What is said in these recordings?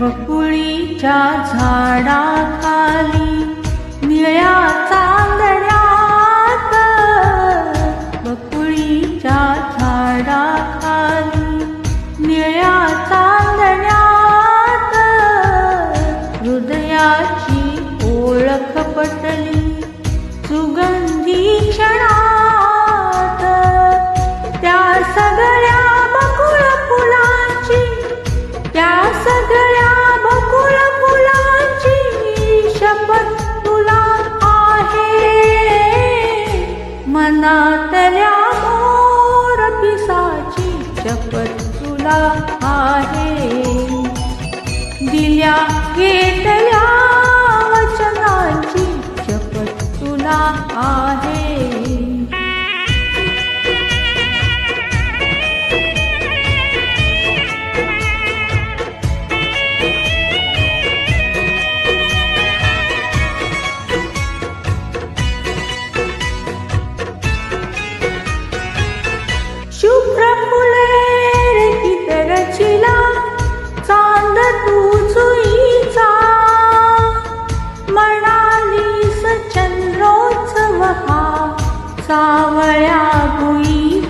बकुळीच्या झाडाखाली निळ्या अंगणातल्या मोर पिसाची चपत तुला आहे. दिल्या घेत फुलेर किरचिला चांद पुरी रचि चंद्रोत्सव हा सावळ्या गुई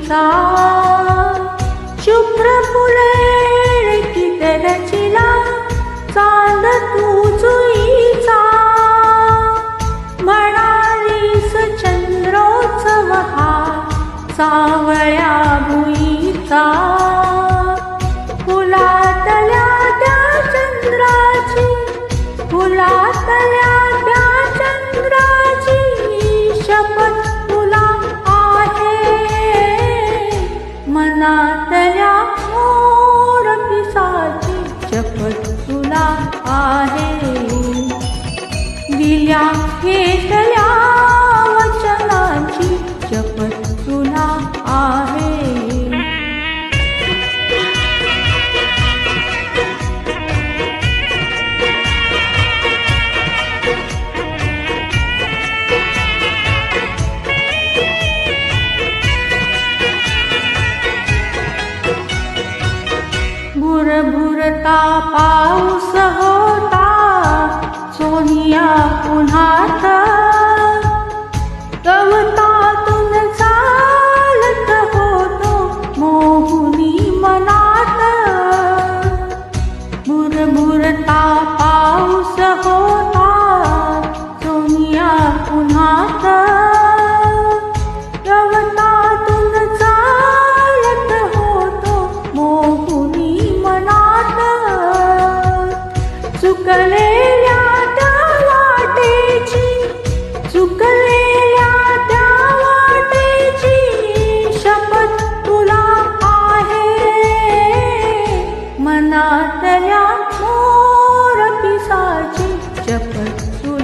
呀，宝生。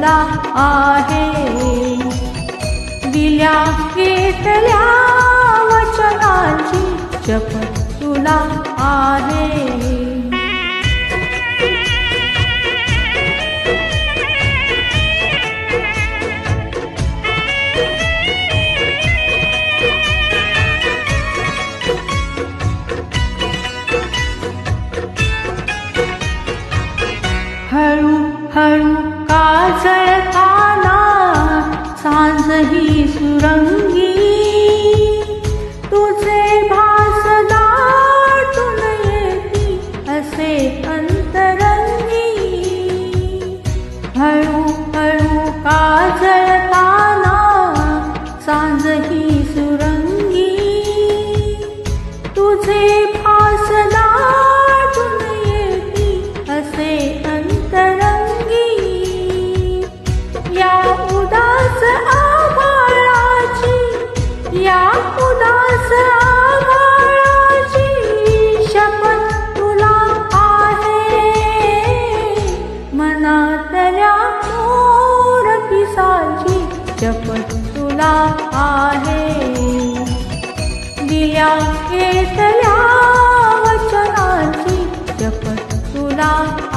सदा आहे. दिल्या घेतल्या वचनाची शपथ तुला आहे. हळू हळू जय सांज ही सुरंग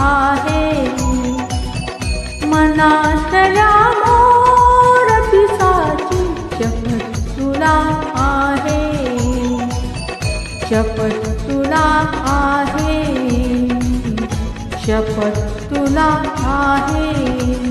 आहे. मनातल्या मोर पिसाची चपट तुला आहे. शपथ तुला आहे. शपथ तुला आहे.